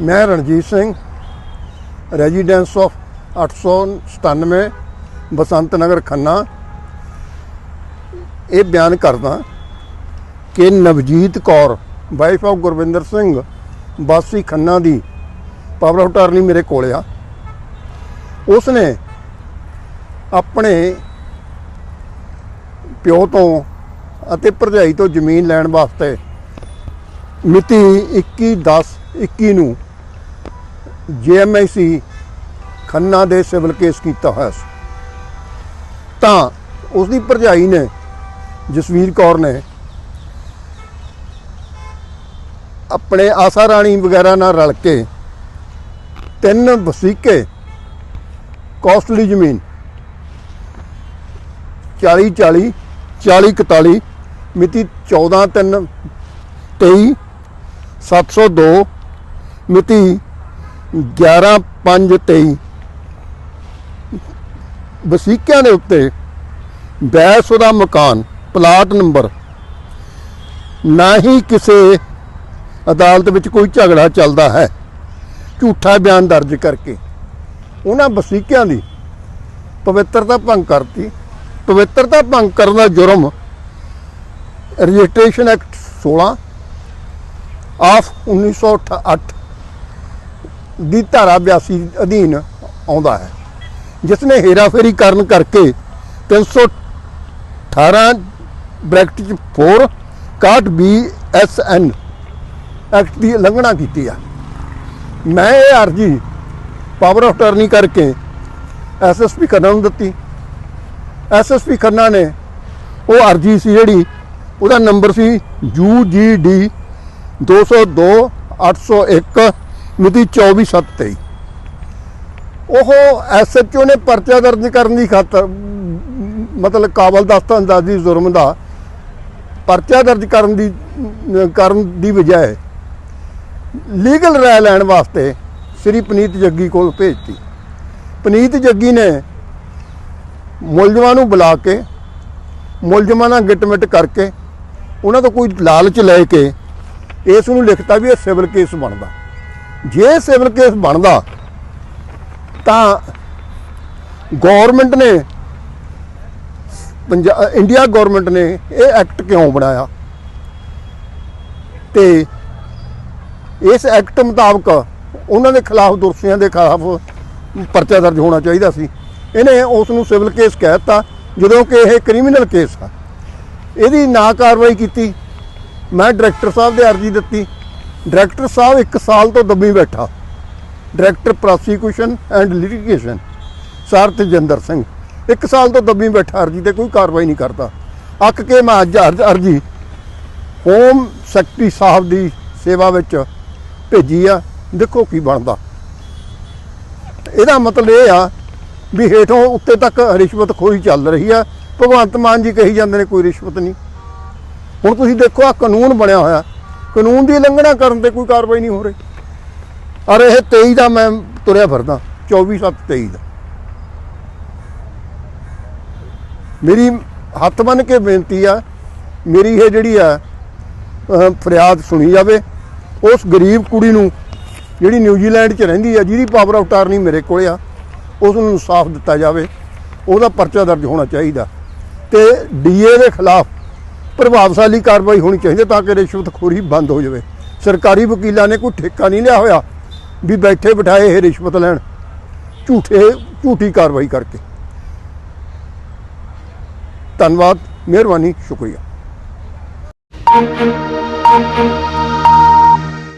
ਮੈਂ Ranjit Singh residence of 897 Basant Nagar Khanna. ਇਹ ਬਿਆਨ ਕਰਦਾ ਕਿ ਨਵਜੀਤ ਕੌਰ ਵਾਈਫ ਆਫ ਗੁਰਵਿੰਦਰ ਸਿੰਘ ਬਾਸੀ ਖੰਨਾ ਦੀ ਪਾਵਰ ਆਫ ਅਟਾਰਨੀ ਮੇਰੇ ਕੋਲ ਆ। ਉਸ ਨੇ ਆਪਣੇ ਪਿਓ ਤੋਂ ਅਤੇ ਭਰਜਾਈ ਤੋਂ ਜ਼ਮੀਨ ਲੈਣ ਵਾਸਤੇ ਮਿਤੀ 21/10/21 ਨੂੰ ਜੀਐਮਆਈਸੀ ਖੰਨਾ ਦੇ ਸਿਵਲ ਕੇਸ ਕੀਤਾ ਹੋਇਆ ਸੀ, ਤਾਂ ਉਸ ਦੀ ਭਰਜਾਈ ਨੇ, ਜਸਵੀਰ ਕੌਰ ਨੇ ਆਪਣੇ ਆਸਾ ਰਾਣੀ ਵਗੈਰਾ ਨਾਲ ਰਲ ਕੇ ਤਿੰਨ ਵਸੀਕੇ ਕਾਸਟਲੀ ਜ਼ਮੀਨ 40 40 40 41 ਮਿਤੀ 14 3 23 702 ਮਿਤੀ 11 5 23 ਵਸੀਕਿਆਂ ਦੇ ਉੱਤੇ ਬੈਸ ਦਾ ਮਕਾਨ, ਪਲਾਟ ਨੰਬਰ। ਨਾ ਹੀ ਕਿਸੇ ਅਦਾਲਤ ਵਿੱਚ ਕੋਈ ਝਗੜਾ ਚੱਲਦਾ ਹੈ, ਝੂਠਾ ਬਿਆਨ ਦਰਜ ਕਰਕੇ। ਉਹਨਾਂ ਵਸੀਕਿਆਂ ਦੀ ਪਵਿੱਤਰਤਾ ਭੰਗ ਕਰਤੀ। ਪਵਿੱਤਰਤਾ ਭੰਗ ਕਰਨ ਦਾ ਜੁਰਮ ਰਜਿਸਟ੍ਰੇਸ਼ਨ ਐਕਟ 16 ਆਫ 1908 ਦੀ ਧਾਰਾ 82 ਅਧੀਨ ਆਉਂਦਾ ਹੈ। ਜਿਸ ਨੇ ਹੇਰਾਫੇਰੀ ਕਰਨ ਕਰਕੇ 318 ਬ੍ਰੈਕਟ 'ਚ 4 ਕਾਟ ਬੀ ਐਸ ਐਨ ਐਕਟ ਦੀ ਉਲੰਘਣਾ ਕੀਤੀ ਆ। ਮੈਂ ਇਹ ਅਰਜੀ ਪਾਵਰ ਆਫ ਟਰਨੀ ਕਰਕੇ ਐਸਐਸਪੀ ਖੰਨਾ ਨੂੰ ਦਿੱਤੀ। ਐਸਐਸਪੀ ਖੰਨਾ ਨੇ ਉਹ ਅਰਜੀ ਸੀ ਜਿਹੜੀ ਉਹਦਾ ਨੰਬਰ ਸੀ UGD 202 801 ਮਿਤੀ 24/7/23 ਉਹ ਐਸਐਚਓ ਨੇ ਪਰਚਾ ਦਰਜ ਕਰਨ ਦੀ ਖਾਤਰ ਮਤਲਬ ਕਾਬਲ ਦਸਤਾ ਅੰਦਾਜ਼ੀ ਜ਼ੁਰਮ ਦਾ ਪਰਚਾ ਦਰਜ ਕਰਨ ਦੀ ਕਰਨ ਦੀ ਬਜਾਏ ਲੀਗਲ ਰਾਇ ਲੈਣ ਵਾਸਤੇ ਸ੍ਰੀ ਪਨੀਤ ਜੱਗੀ ਕੋਲ ਭੇਜਤੀ। ਪਨੀਤ ਜੱਗੀ ਨੇ ਮੁਲਜ਼ਮਾਂ ਨੂੰ ਬੁਲਾ ਕੇ, ਮੁਲਜ਼ਮਾਂ ਨਾਲ ਗਿਟਮਿਟ ਕਰਕੇ, ਉਹਨਾਂ ਤੋਂ ਕੋਈ ਲਾਲਚ ਲੈ ਕੇ ਇਸ ਨੂੰ ਲਿਖਤਾ ਵੀ ਇਹ ਸਿਵਲ ਕੇਸ ਬਣਦਾ। ਜੇ ਸਿਵਲ ਕੇਸ ਬਣਦਾ, ਤਾਂ ਗਵਰਨਮੈਂਟ ਨੇ ਪੰਜਾ ਇੰਡੀਆ ਗਵਰਨਮੈਂਟ ਨੇ ਇਹ ਐਕਟ ਕਿਉਂ ਬਣਾਇਆ? ਤੇ ਇਸ ਐਕਟ ਮੁਤਾਬਕ ਉਹਨਾਂ ਦੇ ਖਿਲਾਫ ਦੋਸ਼ੀਆਂ ਦੇ ਖਿਲਾਫ ਪਰਚਾ ਦਰਜ ਹੋਣਾ ਚਾਹੀਦਾ ਸੀ। ਇਹਨੇ ਉਸ ਨੂੰ ਸਿਵਲ ਕੇਸ ਕਹਿ ਦਿੱਤਾ, ਜਦੋਂ ਕਿ ਇਹ ਕ੍ਰਿਮੀਨਲ ਕੇਸ ਆ। ਇਹਦੀ ਨਾ ਕਾਰਵਾਈ ਕੀਤੀ। ਮੈਂ ਡਾਇਰੈਕਟਰ ਸਾਹਿਬ ਦੇ ਅਰਜ਼ੀ ਦਿੱਤੀ। ਡਾਇਰੈਕਟਰ ਸਾਹਿਬ 1 ਸਾਲ ਤੋਂ ਦੱਬੀ ਬੈਠਾ। Director prosecution and litigation, sir Tejinder Singh. 1 ਸਾਲ ਤੋਂ ਦੱਬੀ ਬੈਠਾ, ਅਰਜ਼ੀ ਤੇ ਕੋਈ ਕਾਰਵਾਈ ਨਹੀਂ ਕਰਦਾ। ਅੱਕ ਕੇ ਮੈਂ ਅੱਜ ਅਰਜ਼- ਅਰਜ਼ੀ ਹੋਮ ਸੈਕਟਰੀ ਸਾਹਿਬ ਦੀ ਸੇਵਾ ਵਿੱਚ ਭੇਜੀ ਆ। ਦੇਖੋ ਕੀ ਬਣਦਾ। ਇਹਦਾ ਮਤਲਬ ਇਹ ਆ ਵੀ ਹੇਠੋਂ ਉੱਤੇ ਤੱਕ ਰਿਸ਼ਵਤ ਖੋਰੀ ਚੱਲ ਰਹੀ ਆ। ਭਗਵੰਤ ਮਾਨ ਜੀ ਕਹੀ ਜਾਂਦੇ ਨੇ ਕੋਈ ਰਿਸ਼ਵਤ ਨਹੀਂ। ਹੁਣ ਤੁਸੀਂ ਦੇਖੋ ਆ ਕਾਨੂੰਨ ਬਣਿਆ ਹੋਇਆ। ਕਾਨੂੰਨ ਦੀ ਉਲੰਘਣਾ ਕਰਨ ਤੇ ਕੋਈ ਕਾਰਵਾਈ ਨਹੀਂ ਹੋ ਰਹੀ। ਔਰ ਇਹ 23 ਦਾ ਮੈਂ ਤੁਰਿਆ ਫਿਰਦਾ 24 7 23 ਦਾ। ਮੇਰੀ ਹੱਥ ਬੰਨ ਕੇ ਬੇਨਤੀ ਆ, ਮੇਰੀ ਇਹ ਜਿਹੜੀ ਆ ਫਰਿਆਦ ਸੁਣੀ ਜਾਵੇ। ਉਸ ਗਰੀਬ ਕੁੜੀ ਨੂੰ ਜਿਹੜੀ ਨਿਊਜ਼ੀਲੈਂਡ 'ਚ ਰਹਿੰਦੀ ਆ, ਜਿਹਦੀ ਪਾਵਰ ਆਫ ਅਟਾਰਨੀ ਮੇਰੇ ਕੋਲ ਆ ਉਸ ਨੂੰ ਇਨਸਾਫ ਦਿੱਤਾ ਜਾਵੇ। ਉਹਦਾ ਪਰਚਾ ਦਰਜ ਹੋਣਾ ਚਾਹੀਦਾ। ਤੇ ਡੀਏ ਦੇ ਖਿਲਾਫ ਪ੍ਰਭਾਵਸ਼ਾਲੀ ਕਾਰਵਾਈ ਹੋਣੀ ਚਾਹੀਦੀ ਤਾਂ ਕਿ ਰਿਸ਼ਵਤਖੋਰੀ ਬੰਦ ਹੋ ਜਾਵੇ। ਸਰਕਾਰੀ ਵਕੀਲਾਂ ਨੇ ਕੋਈ ਠੇਕਾ ਨਹੀਂ ਲਿਆ ਹੋਇਆ ਵੀ ਬੈਠੇ ਬਿਠਾਏ ਇਹ ਰਿਸ਼ਵਤ ਲੈਣ। ਝੂਠੇ, ਝੂਠੀ ਕਾਰਵਾਈ ਕਰਕੇ। ਧੰਨਵਾਦ, ਮਿਹਰਬਾਨੀ, ਸ਼ੁਕਰੀਆ।